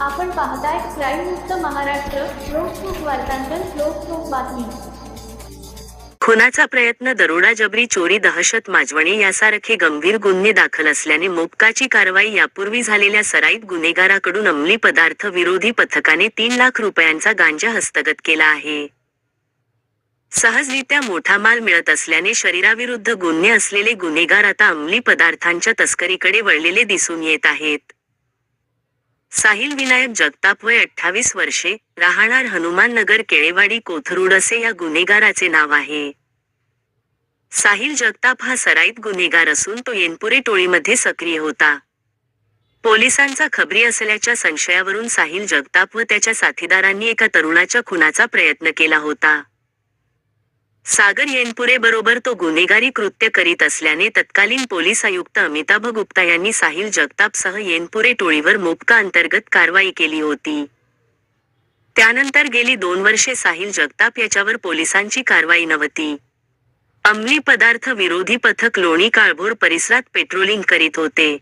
आपण पाहताय क्राईम मुक्त महाराष्ट्र लोकसुख वार्तांकन लोकसुख बातमी. खुनाचा प्रयत्न दरोडा जबरी चोरी दहशत माजवणे यासारखे गंभीर गुन्हे दाखल असल्याने मोपकाची कारवाई यापूर्वी झालेल्या सराईत गुन्हेगाराकडून अंमली पदार्थ विरोधी पथकाने तीन लाख रुपयांचा गांजा हस्तगत केला आहे. सहजरित्या मोठा माल मिळत असल्याने शरीराविरुद्ध गुन्हे असलेले गुन्हेगार आता अंमली पदार्थांच्या तस्करीकडे वळलेले दिसून येत आहेत. साहिल विनायक जगताप वय अठ्ठावीस वर्षे राहणार हनुमान नगर केळेवाडी कोथरूड असे या गुन्हेगाराचे नाव आहे. साहिल जगताप हा सराईत गुन्हेगार असून तो येनपुरे टोळीमध्ये सक्रिय होता. पोलिसांचा खबरी असल्याच्या संशयावरून साहिल जगताप व त्याच्या साथीदारांनी एका तरुणाच्या खुनाचा प्रयत्न केला होता. सागर येनपुरे बरोबर तो गुन्हेगारी कृत्य करीत असल्याने तत्कालीन पोलीस आयुक्त अमिताभ गुप्ता यांनी साहिल जगतापसह येनपुरे टोळीवर मोपका अंतर्गत कारवाई केली होती. त्यानंतर गेली दोन वर्षे साहिल जगताप याच्यावर पोलिसांची कारवाई नव्हती. अंमली पदार्थ विरोधी पथक लोणी काळभोर परिसरात पेट्रोलिंग करीत होते.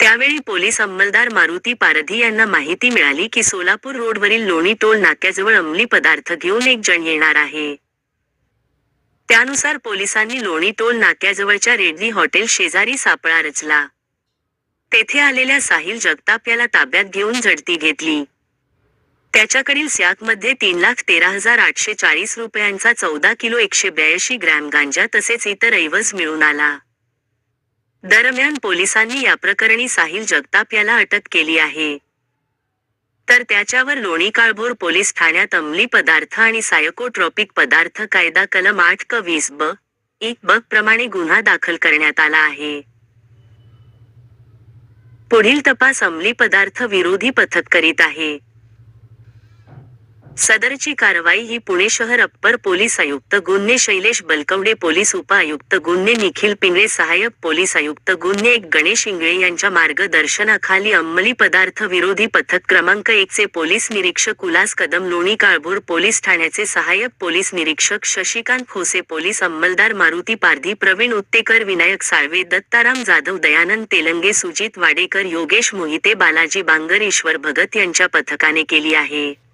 त्यावेळी पोलीस अंमलदार मारुती पारधी यांना माहिती मिळाली की सोलापूर रोडवरील लोणी टोल नाक्याजवळ अंमली पदार्थ घेऊन एक जण येणार आहे. त्यानुसार पोलिसांनी लोणी टोल नाक्याजवळच्या रेडनी हॉटेल शेजारी सापळा रचला. तेथे आलेल्या साहिल जगताप याला ताब्यात घेऊन झडती घेतली. त्याच्याकडील सॅकमध्ये तीन लाख तेरा हजार आठशे चाळीस रुपयांचा चौदा किलो एकशे ब्याऐंशी ग्रॅम गांजा तसेच इतर ऐवज मिळून आला. दरम्यान पोलिसांनी या प्रकरणी साहिल जगताप याला अटक केली आहे. तर त्याच्यावर लोणी काळभोर पोलीस ठाण्यात अंमली पदार्थ आणि सायकोट्रॉपिक पदार्थ कायदा कलम आठ क वीस ब एक बग प्रमाणे गुन्हा दाखल करण्यात आला आहे. पुढील तपास अंमली पदार्थ विरोधी पथक करीत आहे. सदरची कारवाई ही पुणे शहर अप्पर पोलीस आयुक्त गुन्हे शैलेश बलकवडे पोलीस उपआयुक्त गुन्हे निखिल पिंगळे सहाय्यक पोलीस आयुक्त गुन्हे एक गणेश इंगळे यांच्या मार्गदर्शनाखाली अंमली पदार्थ विरोधी पथक क्रमांक एकचे पोलीस निरीक्षक उल्हास कदम लोणी काळभोर पोलीस ठाण्याचे सहाय्यक पोलीस निरीक्षक शशिकांत खोसे पोलीस अंमलदार मारुती पारधी प्रवीण उत्तेकर विनायक साळवे दत्ताराम जाधव दयानंद तेलंगे सुजित वाडेकर योगेश मोहिते बालाजी बांगर ईश्वर भगत यांच्या पथकाने केली आहे.